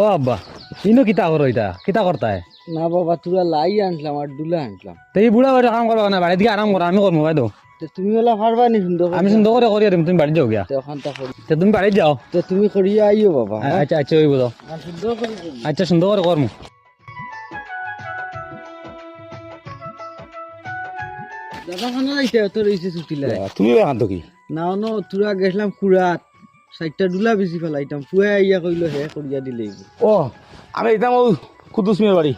ও আব্বা ইনো কিতা করো এটা কিতা করতায় না বাবা তোরা লাই আনলাম আর দুলা আনলাম তো এই বুড়া বাড়ি কাম করো না বাড়ি দিকে আরাম করো আমি করব বাইদেউ। তো তুমি ওলা পারবা নি সুন্দর আমি সুন্দর করে করিয়া দিম তুমি বাড়ি যাও গিয়া। তো এখন তা করি তো তুমি বাড়ি যাও। তো তুমি করিয়া আইও বাবা হ্যাঁ? আচ্ছা আচ্ছা ওই বলো আর সুন্দর করে করি। আচ্ছা সুন্দর করে করমু দাদা খানা ছুটি লাই। তুমি এখান তো কি না ন তোরা গেছিলাম কুড়াত চারটা দুলা বেশি ফেলাইতাম পুয়া আইয়া কইলো হে করিয়া দিলে ও আমি এটা ওই কুদ্দুস মিয়ার বাড়ি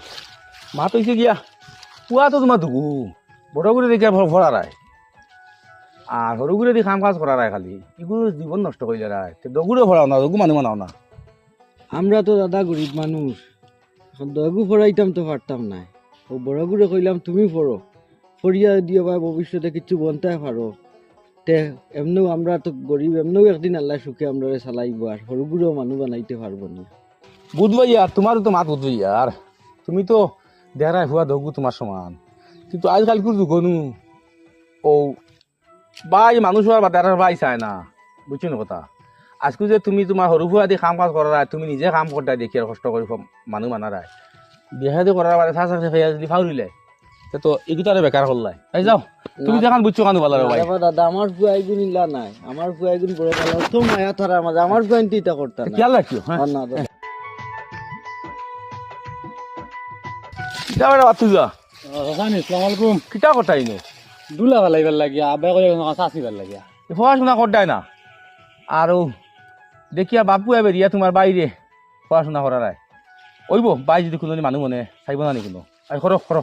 মা তো হয়েছে গিয়া পুয়া তো তোমার দুগু বড় করে দেখে ভরা রায় আর সরু করে দিয়ে কাম কাজ করা রায় খালি। এগুলো জীবন নষ্ট করে রায় দগুরে ভরাও না দগু মানুষ মানাও না। আমরা তো দাদা গরিব মানুষ এখন দগু ফরাইতাম তো পারতাম না ও বড় করে কইলাম তুমি পড়ো ফরিয়া দিও বা ভবিষ্যতে কিছু বনতে পারো তে এমনিও আমরা তো গরিব, এমনিও একদিন আল্লাহ সুখে আমরা চালাইব আর সরুগুলো মানুষ বানাইতে পারব না। বুঝবাই আর তোমার তো মাত বুঝবাই আর তুমি তো দেহরায় হুয়া দগু তোমার সমান। কিন্তু আজকাল কি দুগনু ও বাই মানুষ বা দেরার বাই চায় না বুঝছ না কথা? আজকে যে তুমি তোমার সৰু সুৰা দি কাম কাজ কৰা তুমি নিজে কাম কৰতা দেখি আৰু কষ্ট কৰি মানুহ মানা ৰায় বিয়া দি কৰাৰ বাৰে চাহ চাহ খাই যদি ফাউৰিলে। তো এইকেইটাৰে বেকাৰ কৰলাই এই যাও তুমি দেখান বুঝছ কানো ভালো ভাই। দাদা দাদা আমার ফুয়াই গুণ ইলা নাই। আমার ফুয়াই গুণ বড় ভালো তো মায়া থারার মাঝে আমার ফুয়াই ইটা করতাম না খেয়াল রাখিও হ্যাঁ। আর না দাদা বেটা বাদ যা। জানি ইসলাম আলাইকুম। কথা ইনো দুলা ভালাইবার লাগিয়া চাচিবার লাগিয়া। পড়াশোনা করতাই না। আৰু দেখিয়া বাপু এবে রিয়া তোমার বাইরে পড়াশোনা করা রায় ওইব বাই যদি কোনো মানুহ মনে চাইব না নি কোনো। আই খর খর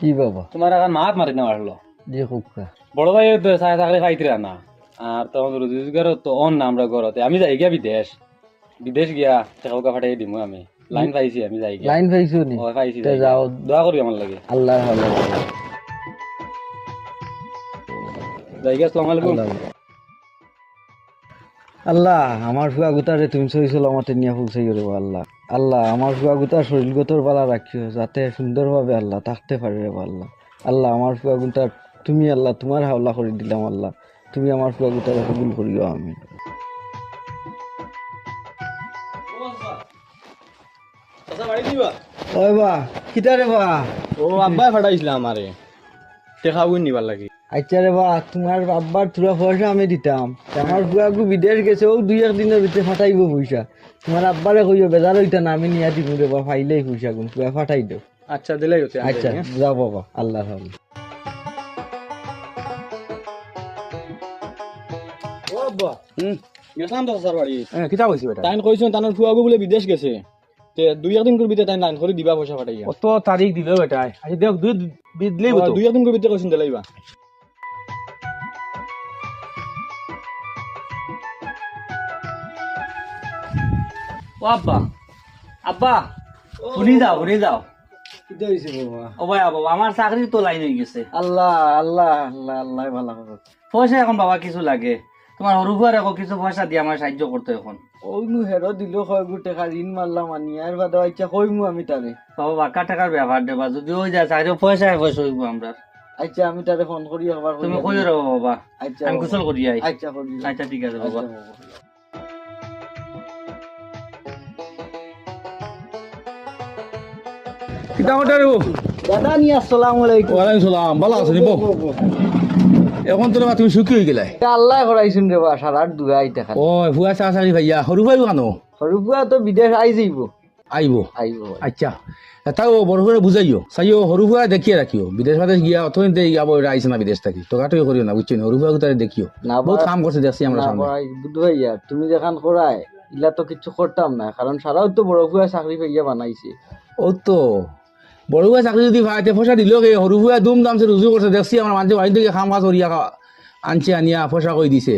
কি বাবা? তোমার এখন মাত মারি না মারলো যে কুকা বড় ভাই চাই থাকলে খাইতে না আর তখন রোজগার তো অন না আমরা ঘরতে। আমি যাই গিয়া বিদেশ। বিদেশ গিয়া টাকা ফাটাই দিমু আমি। লাইন পাইছি আমি যাই গিয়া। লাইন পাইছো নি? ও পাইছি যাও। দোয়া করি আমার লাগে। আল্লাহ ভালো যাই গিয়া আসসালামু আলাইকুম। আল্লাহ আমার ফুয়া গুতারে তুমি সহিছিল আমাতে নিয়ে পৌঁছাই দেবো আল্লাহ। আল্লাহ আমার ফুয়া গুতার শরীরগতর বালা রাখিও যাতে সুন্দরভাবে আল্লাহ থাকতে পারে রে আল্লাহ আল্লাহ আমার ফুয়া গুতার তুমি আল্লাহ তোমার হাওলা করে দিলাম আল্লাহ। তুমি আমার ফুয়া গুতারে কবুল করিও আমি ওই বা কিতা রে বা? ও আব্বাই ফাটাইছিল আমারে। বুন নিবার লাগে। আচ্ছা রে বা তোমার আব্বার থুরা পয়সা আমি দিতাম। আমার বুয়াগু বিদেশ গেছে ও দুই এক দিনের ভিতরে ফাটাইব পয়সা। তোমার আব্বারে কইও বেজার হইতা না আমি নিয়া দিব রে বা ফাইলেই পয়সা গুন পুয়া ফাটাই দেও আচ্ছা দিলাই হতে আচ্ছা যাও বাবা আল্লাহ হাফেজ। ও আব্বা হুম। গেছাম তো স্যার বাড়ি কিতা বেটা? তাইন কইছেন তানোর ফুয়াগো বলে বিদেশ গেছে। তে দুই একদিন করে বিতে তাইন লাইন করে দিবা পয়সা ফাটাইয়া অত তারিখ দিল বেটা আচ্ছা দেখ দুই বিদলেই ও, দুই একদিন করে বিতে কইছেন দিলাইবা। ও আব্বা। আব্বা শুনি যাও শুনি যাও। ও ভাই বাবা? আমার চাকরি তো লাইন হয়ে গেছে। আল্লাহ আল্লাহ আল্লাহ আল্লাহ ভালো পয়সা এখন বাবা কিছু লাগে। তোমার ফুয়ার এখন কিছু পয়সা দিয়ে আমার সাহায্য করতে এখন। ওই নু হেরো দিল কয় গু ঋণ মারলাম আনি আর বাদে আচ্ছা কইমু আমি তারে বাবা বাক্কা টাকার ব্যাপার দেবা যদি ওই যায় চাকরি পয়সা পয়সা হইব আমরা আচ্ছা আমি তারে ফোন করি আবার তুমি কই বাবা। আচ্ছা আমি। গোসল করি আই আচ্ছা আচ্ছা ঠিক আছে বাবা। ভালো আছো নিব এখন তোর তুমি সুখী হয়ে গেলাই আল্লাহ করাইছুন রে বা টাকা ও ভুয়া চা চারি ভাইয়া সৰু ভাই কানো? সরুপুয়া তো বিদেশ আই যাইব। আইব? আইব আচ্ছা তাও বড় করে বুঝাইও। চাইও সৰু সুৰা দেখিয়ে রাখিও। বিদেশ বাদেশ গিয়া অথনিতে যাব আইছে না বিদেশ থাকি। টকাটুকি করিও না বুঝছ সৰু সুৰা তারে দেখিও। না বহুত কাম করছে দেখছি আমরা সামনে। ভাই তুমি যেখান করায় ইলা তো কিছু করতাম না কারণ সারাও তো বড় ফুয়া চাকরি পাইয়া বানাইছে। ও তো বড় ভাই চাকরি যদি ভাইতে পয়সা দিল কে সৰু সুৰা দুম দাম রুজু করছে দেখছি আমার মানুষ বাড়ি থেকে খাম কাজ করিয়া খা- আনছে আনিয়া পয়সা কই দিছে।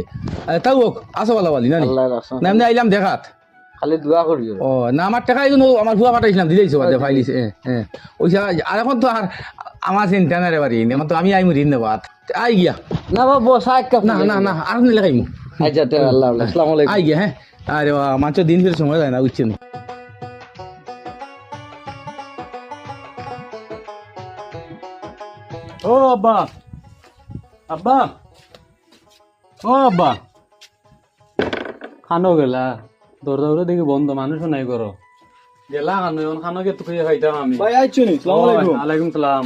তাও হোক আসো ভালো বালি না নি? আল্লাহ না এমনি আইলাম দেখাত খালি দোয়া করিও ও না আমার টাকা কিন্তু আমার ভুয়া পাঠাইছিলাম দিলেইছো বাদে ফাইলিছে হ্যাঁ ওই আর এখন তো আর আমার চিন্তা না রে বাড়ি এখন তো আমি আইমু ঋণ নেবাত আই গিয়া। না বা বস এক কাপ না না না আর নিলে খাইমু। আচ্ছা আল্লাহ আসসালামু আলাইকুম। আই গিয়া হ্যাঁ আরে বাবা দিন ফিরে সময় যায় না বুঝছেন আব্বা আব্বা ও আব্বা খানো গেলা দরজা উড়ে দেখি বন্ধ মানুষও নাই করো গেলা খানো এখন খানো গে তুই খাইতাম আমি ভাই আইছো নি সালাম আলাইকুম আলাইকুম সালাম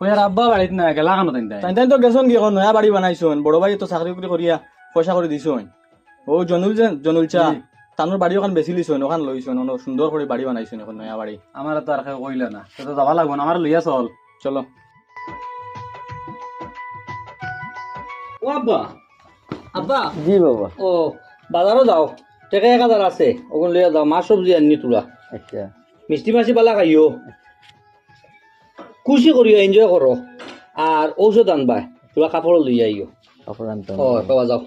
ওই আর আব্বা বাড়িতে না গেলা খানো তাই তাই তো গেছন কি এখন নয়া বাড়ি বানাইছন বড় ভাই তো চাকরি করে করিয়া পয়সা করে দিছন ও জনুল যে জনুল চা। তানোর বাড়ি ওখান বেশি লিছন ওখান লইছন সুন্দর করে বাড়ি বানাইছন এখন নয়া বাড়ি আমার তো আর কইলে না তো তো যাবা লাগবো না আমার লইয়া চল চলো ও আব্বা। আব্বা? জি বাবা। ও বাজারও যাও। টেকা এক হাজার আছে ওখানে লইয়া যাও মাছ সবজি আনি তোলা। আচ্ছা। মিষ্টি মাছি পালা খাইও। খুশি করিও এনজয় করো। আর ঔষধ আনবা তোলা কাপড় লই আইও। কাপড় আনতাম ও পাওয়া যাও।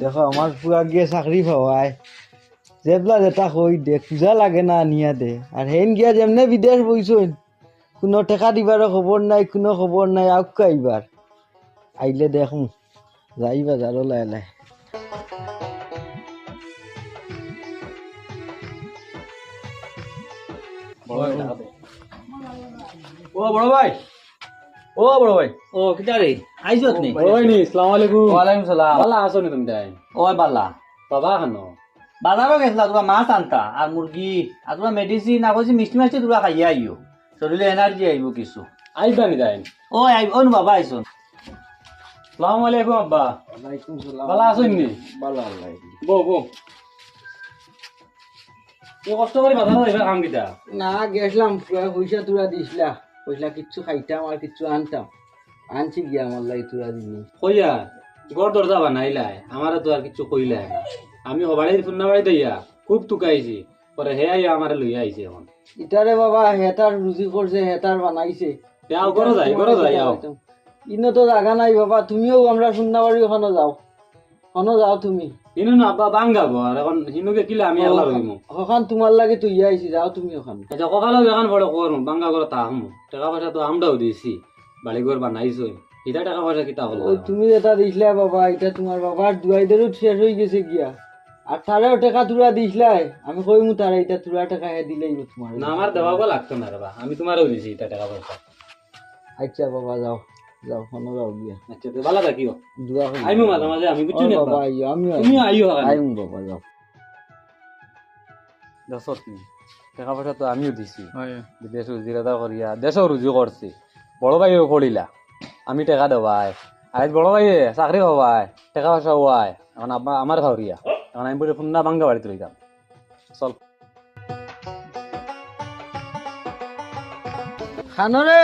দেখো আমার পুরা গিয়ে চাকরি পাওয়ায় জেবলা যেটা কই দে পূজা লাগে না আনিয়া দে। আর হেন গিয়া যেমনে বিদেশ বইছইন কোনো টেকা দিবার খবর নাই কোনো খবর নাই আউকা আইবার আইলে দেখুন যাই বাজারও লাই লাই ও বড় ভাই। ও বড় ভাই। ও কিটা রে আইছত নি ওই নি আসসালামু আলাইকুম। ওয়ালাইকুম সালাম। ভালো আছো নি তুমি তাই? ওই বালা। বাবা খানো বাজারও গেছিলা তোরা মাছ আনতা আর মুরগি আর তোরা মেডিসিন আর কইছি মিষ্টি মাছি তোরা খাইয়া আইও শরীরে এনার্জি আইব কিছু। আইবা নি তাই? ও আইব ও বাবা আইছন আসসালামু আলাইকুম আব্বা। ওয়ালাইকুম সালাম। ভালো আছো নি ভালো আল্লাহ বো বো তুই কষ্ট করে বাজার যাইবা কাম কিটা না গেছিলাম পয়সা তুরা দিছিলা। পয়সা কিচ্ছু খাইতাম আর কিচ্ছু আনতাম। আনছি গিয়া আমার লাই তুরা দিনি। কইয়া গড় দরজা বানাইলাই আমার তো আর কিছু কইলাই না। আমি হবাড়ি ফুন্না বাড়ি দিয়া খুব টুকাইছি। পরে হে আইয়া আমারে লইয়া আইছে এখন। ইটারে বাবা হেতার রুজি করছে হেতার বানাইছে। যাও করো যাই করো যাই যাও ইনো তো জাগা নাই বাবা তুমিও আমরা সুন্নাবাড়ি ওখানে যাও। ওখানে যাও তুমি। ইনু না আব্বা বাঙ্গাবো আর এখন হিনুকে কিলে আমি একলা রইমু ওখান তোমার লাগে তুই আইছি যাও তুমি ওখানে। আচ্ছা ককালেও এখন বড় করম বাঙ্গা করে তা হামু টাকা পয়সা তো আমরাও দিছি বাড়ি ঘর বানাইছো এটা টাকা পয়সা কিতা হল তুমি যেটা দিছিলা বাবা এটা তোমার বাবার দুয়াইদেরও শেষ হয়ে গেছে গিয়া। আর তারেও টাকা তুরা দিছিলাই। আমি কইমু তারা এটা তুরা টাকা হে দিলেই তোমার না আমার দেওয়াবো লাগতো না রে আমি তোমারও দিছি এটা টাকা পয়সা আচ্ছা বাবা যাও। যাও ওখানে যাও গিয়া। আচ্ছা তো ভালো থাকিও দুয়া করি আইমু মাঝে মাঝে আমি বুঝছি ও না বাবা আইও আমিও তুমি আইও আইমু বাবা যাও। দেখো তুমি টাকা পয়সা তো আমিও দিছি। বিদেশ রুজি করিয়া দেশও রুজু করছি। বড় ভাইও পড়িলা আমি টাকা দেওয়াই আজ বড় ভাইয়ে চাকরি হওয়াই টাকা পয়সা হওয়াই এখন আব্বা আমার ভাউরিয়া এখন আমি বলে ফুন্না বাঙ্গা বাড়িতে রইতাম চল। খানরে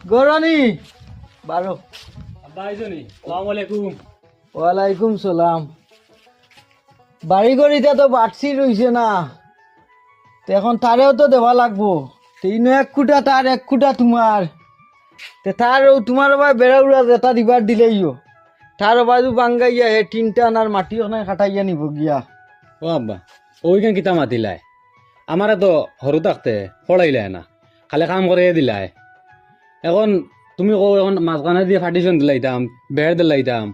গরনি। বারো। ওয়ালাইকুম সালাম। বাড়ি গড়িটা তো বাড়ছি রইছে না। তো এখন তারেও তো দেওয়া লাগবো। তো ইনো এক কুটা তার এক কুটা তোমার। তে তার তোমার ভাই বেড়া উড়া এটা দিবার দিলেইও তার বাজু বাঙ্গাইয়া হে তিনটা আনার মাটি ওখানে খাটাইয়া নিব গিয়া। ও আব্বা ওইখান কিতা মাতিলাই আমারে তো সরু থাকতে পড়াইলাই না। খালি কাম করে দিলাই এখন তুমি কো এখন মাঝখানে দিয়ে ফাটিশন দিলাইতাম বেড় দিলাইতাম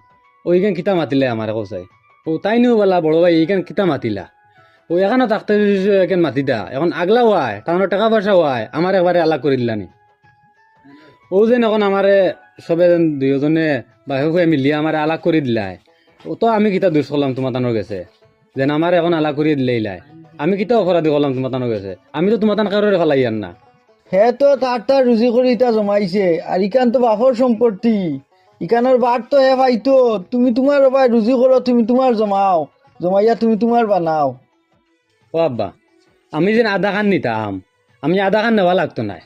ওইখান কিতা মাতিলে আমারে কোসাই ও, তাই নিও বলা, বড় ভাই, এইখান কিতা মাতিলা। ও, এখানে থাকতে এখন মাতিতা। এখন আগলা হওয়ায় কারণ টাকা পয়সা হওয়ায় আমার একবারে আলাগ করে দিলানি ও, যেন এখন আমারে সবে যেন দুইজনে বাহির হয়ে মিলিয়ে আমারে আলাগ করে দিলাই। ও, তো আমি কিতা দোষ করলাম তোমার তানোর গেছে যেন আমার এখন আলাগ করে দিলে ইলাই আমি কিতা অপরাধী করলাম তোমার তানোর গেছে আমি তো তোমার তান কারোর ফেলাই না। হে তো তার তার রুজি করে ইটা জমাইছে। আর ইকান তো বাপর সম্পত্তি। ইকানোর বার তো হে ভাইতো, তুমি তোমার ভাই রুজি করো তুমি তোমার জমাও। জমাইয়া, তুমি তোমার বানাও। ও আব্বা, আমি যেন আধা খান নিতাম আমি। আধা খান নেওয়া লাগতো না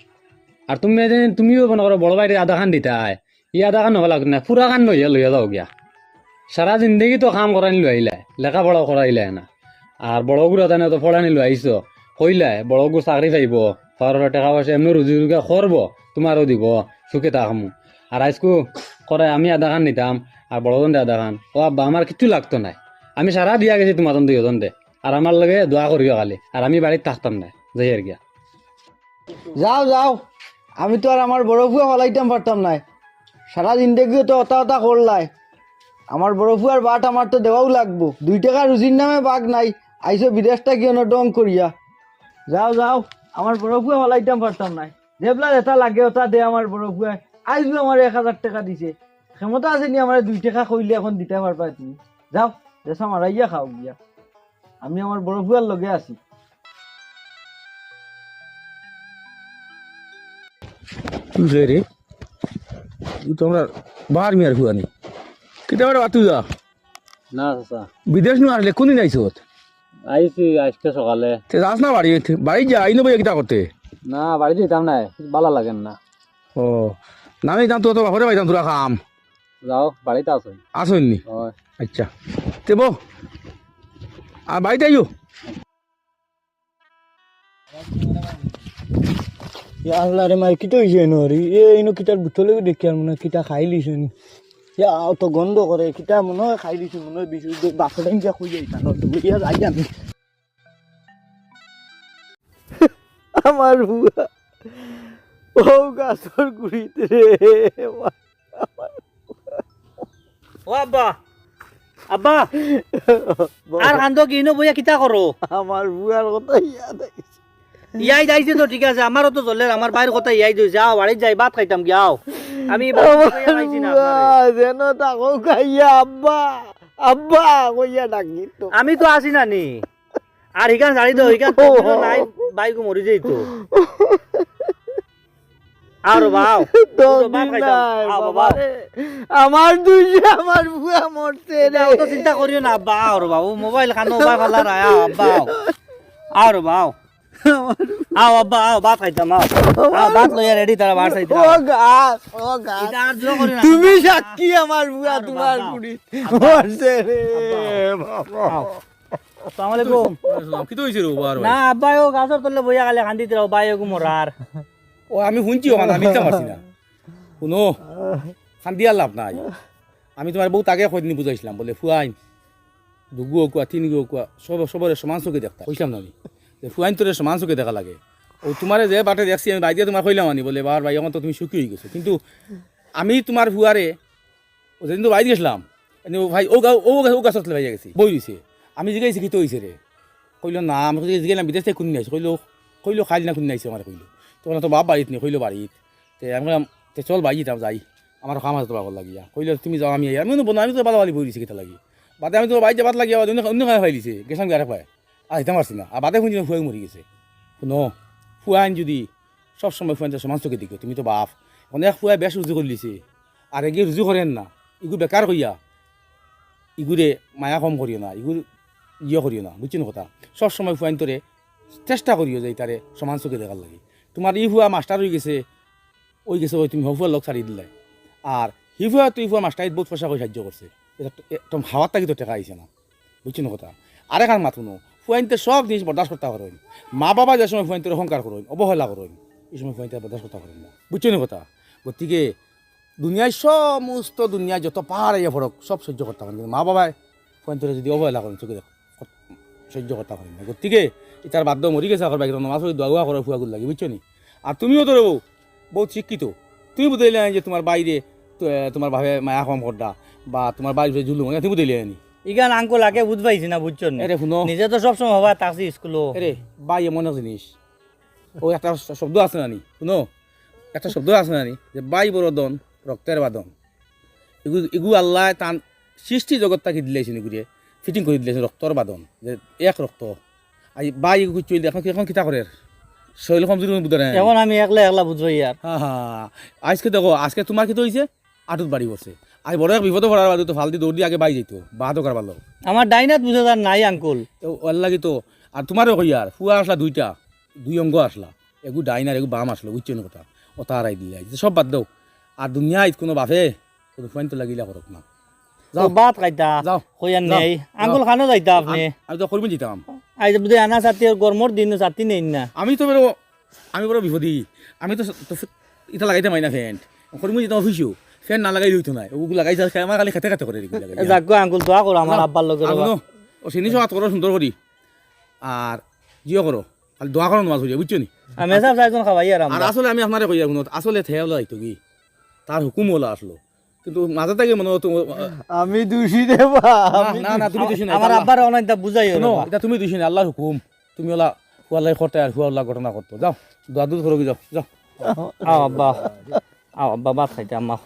আর তুমি যেন, তুমিও মনে করো বড় বাইরে আধা খান দিতাই ই আধা খান নেওয়া লাগতো না পুরা খান লইয়া লইয়া যাও গিয়া সারা জিন্দগি তো কাম করানি লৈ আহিলাই লেখা পড়াও করাইলাই না। আর বড় গুড়া তানে তো পড়ানি লৈ আহিছ কইলাই, বড় গুড় চাকরি পাইব পাওয়ার টাকা পয়সা এমনি রুজি রুগা করব তোমারও দিব সুখে তাকামু আর আজকু করে আমি আধা খান নিতাম আর বড় জন আধা খান। ও আব্বা আমার কিচ্ছু লাগতো না আমি সারা দিয়া গেছি তোমার দুইজন দে। আর আমার লগে দোয়া করিও খালি। আর আমি বাড়িতে থাকতাম না যাই আর গিয়া। যাও যাও। আমি তো আর আমার বড় ফুয়া ফলাইতাম পারতাম নাই। সারা জিন্দগিও তো অতা অতা করলাই আমার বড় বাট আমার তো দেওয়াও লাগবো। দুই টাকা রুজির নামে বাঘ নাই। আইসো বিদেশটা কি ডং করিয়া যাও যাও। আমার বড় ফুয়া ফলাইতাম পারতাম নাই। যেবলা এটা লাগে ওটা দে আমার বড় ফুয়া আইজও আমার এক হাজার টাকা দিছে। ক্ষমতা আছে নি আমার দুই টাকা কইলে এখন দিতে পারবা তুমি। যাও দেশা মারাইয়া খাও গিয়া। আমি আমার বড় ফুয়ার লগে আছি। তুই রে? রে তুই তো আমরা বাহার মিয়ার হুয়ানি কিতা বেটা বাতু যা? না বিদেশ নু আসলে কোনদিন আইছো আইছি আজকে সকালে। তে যাস না বাড়ি বাড়ি যা আইনো ভাই কিতা করতে। না বাড়িতে যেতাম না ভালো লাগেন না। ও নামে যাম তো তো বাপরে পাইতাম তোরা খাম। যাও বাড়িতে আসো। আসেননি হয়। আচ্ছা। তে বো আর বাড়িতে আইও আল্লাহ রে মাই কিটা হইছে নরি এ ইনো কিটার বুতলে দেখি আর মনে হয় কিটা খাই লিছে এ গন্ধ করে কিটা মনে হয় খাই লিছে মনে হয় বিশু বাপে টাইম যা খুঁজে যাইতা নয় ইয়া যাই আমি আমার বুয়া ও গাছর গুড়িতে রে ও আব্বা আব্বা আর কান্দ কি ইনো বইয়া কিতা করো আমার বুয়ার কথা ইয়াদ আইছে ইয়াই যাইছে তো ঠিক আছে আমারও তো চলে আমার বাইরের কথা ইয়াই দিয়েছে যাও বাড়িতে যাই ভাত খাইতাম গিয়াও আমি। যেন তাকো খাইয়া আব্বা আব্বা কইয়া ডাকি তো। আমি তো আসি না নি। আর হিকান জানি তো হিকান তো নাই বাইক মরি যাই তো আর বাও তো। আমার দুইছে আমার বুয়া মরছে রে। অত চিন্তা করিও না আব্বা। আর বাবু মোবাইল খানো বা ফালা রায় আব্বা। আর বাও আও আব্বা আও ভাত খাইতাম আও। আও ভাত লইয়া রেডি তারা বার চাইতে ও গাছ ও গাছ এটা আর জো করি না। তুমি সাক্ষী আমার বুয়া আর তোমার বুড়ি মরছে রে বাবা। আসসালামু আলাইকুম। কি তো হয়েছে রে বাবার না আব্বাই ও গাছর তলে বইয়া গেলে কান্দিতে রাও বাই ওগু মরার ও আমি শুনছি আমি না। শুনো খান্দিয়ার লাভ নাই। আমি তোমার বউ তাকে কয়দিন বুঝাইছিলাম বলে ফুয়াইন দুগু কোয়া তিন গু কোয়া সব সবরে সমান চোখে দেখতা কইছিলাম না আমি। ফুয়াইন তোরে সমান দেখা লাগে। ও তোমারে যে বাটে দেখছি, আমি বাইদিয়া তোমার কইলাম আনি বলে বার ভাই এখন তো তুমি সুখী হয়ে গেছো। কিন্তু আমি তোমার ফুয়ারে, ও যেদিন তো বাইরে গেছিলাম ভাই, ও গা, ও গা- ও গাছত ভাইয়া গেছি, বই দিছে। আমি জিগাইছি, কি তো হয়েছে রে? কইল, না, আমি জিগাইলাম, বিদেশ থেকে কোন আইছে। কইল কইল, খাইল না কোন আইছে আমার, কইল। তখন তো বাপ বাড়িত নেই কইলো বাড়িত। তে আমি তে চল বাড়ি যাম যাই। আমার কাম আছে তোমার লাগিয়া। কইলো, তুমি যাও, আমি আমি বন্ধু, আমি তো বালা বালি বই দিছি কেটা লাগি? বাদে আমি তো বাড়ি যাবাত লাগিয়া, অন্য খাই ফাই দিছে গেছাম গারে পায় হিতাম পারছি না। আর বাদে শুনছি না ফুয়াই মরি গেছে। শুনো, ফুয়াইন যদি সব সময় ফুয়াইন সমান চোখে দিকে তুমি তো বাপ। অনেক ফুয়াই বেশ রুজু করে দিছে। আর এগে রুজু করেন না। ইগু বেকার কইয়া ইগুরে মায়া কম করিও না ইগুর ইয়ে করিও না বুঝছি না কথা? সব সময় ফুয়াইন তোরে চেষ্টা করিও যে তারে সমান চোখে দেখার লাগে। তোমার ই ফুয়া মাস্টার হয়ে গেছে ওই গেছে ওই তুমি হফুয়ার লোক ছাড়ি দিলে আর হি ফুয়া, তুই ফুয়া মাস্টার বহুত পয়সা করে সাহায্য করছে এটা একদম হাওয়ার তাকি তো টেকা আইছে না। বুঝছি না কথা? আর এখান মাথু নো ফুয়াইনতে সব জিনিস বরদাস্ত করতে পারেন মা বাবা যে সময় ফুয়াইনতে অহংকার করেন, অবহেলা করেন, এই সময় ফুয়াইনতে বরদাস্ত করতে পারেন না। বুঝছি না কথা? গতিকে দুনিয়ায় সমস্ত দুনিয়ায় যত পাহাড় ইয়ে ফরক সব সহ্য করতে পারেন কিন্তু মা বাবায় ফুয়াইনতে যদি অবহেলা করেন, চোখে সহ্য করতে পারেন না। গতিকে এটার বাধ্য মরি গেছে এখন বাইরে নামাজ পড়ে, দোয়া করে ফুয়াগুলো লাগে বুঝছ নি আর তুমিও তো রবো, বহুত শিক্ষিত। তুমি বুঝাইলে যে তোমার বাইরে, তোমার ভাবে মায়া কম করডা বা তোমার বাড়ির জুলুম তুমি বুঝাইলে নি। ইগান আঙ্কুল আগে বুঝ পাইছি না বুঝছ এরে শুনো। নিজে তো সবসময় হবা তাকছি স্কুলো এরে বাই এমন জিনিস। ও একটা শব্দ আছে নানি শুনো। একটা শব্দ আছে নানি যে বাই বরদন রক্তের বাদন এগু এগু আল্লাহ তান সৃষ্টি জগৎ তাকে দিলেছেন এগুলিয়ে ফিটিং করে দিলেছেন রক্তর বাদন যে এক রক্ত। আর বাই এগু চলি এখন এখন কিতা করে শৈল কমজোরি বুঝে না এখন আমি একলা একলা বুঝব ইয়ার হ্যাঁ হ্যাঁ আজকে দেখো আজকে তোমার কি তো হয়েছে আটুত বাড়ি করছে আর বড় এক বিপদ পড়ার বাদে তো ফালদি দৌড় দিয়ে আগে বাই যেত বাহাতো কারবার লোক। আমার ডাইনাত বুঝে তার নাই আঙ্কুল। ওর লাগি তো আর তোমারও কই আর ফুয়া আসলা দুইটা দুই অঙ্গ আসলা এগু ডাইন আর এগু বাম আসলো কথা? ও তারাই সব বাদ দাও। আর দুনিয়ায় কোনো বাপে কোনো ফাইন তো লাগিলা করক না। যাও। বাত খাইতা যাও। কইয়ার যাও, নেই। আঙ্কুল খানো যাইতা আপনি? আম- তো করব যেতাম আজ বুঝে আনা সাথী গরমর দিন সাথী নেই না। আমি তো আমি বড় বিপদী। আমি তো এটা লাগাইতে মাই না ফ্যান। করব যেতাম অফিসও। ফ্যান না লাগাই হইতো না ওগুলো লাগাই লাগাইছে আমার খালি খেতে খেতে করে। যাক আঙ্কুল দোয়া করো আমার আব্বার লগে ও জিনিস হাত করো সুন্দর করি। আর জিও করো খালি দোয়া করো নামাজ হইয়া বুঝছ নি? আমি সব চাইজন খাবাই আর আর আমরা আসলে আমি আপনারে কইয়া শুনো আসলে থেয়া হলো আইতো কি? তার হুকুম হলো আসলো। কিন্তু মাঝে থেকে মনে হতো আমি দোষী দেবা না না তুমি দোষী। নাই আমার আব্বার অনেক দা বুঝাই শুনো এটা তুমি দোষী না আল্লাহর হুকুম। তুমি ওলা হুয়াল্লাই করতে আর হুয়াল্লা ঘটনা করতো। যাও দাদু করো যাও যাও। আও আব্বা আও আব্বা ভাত খাইতাম আও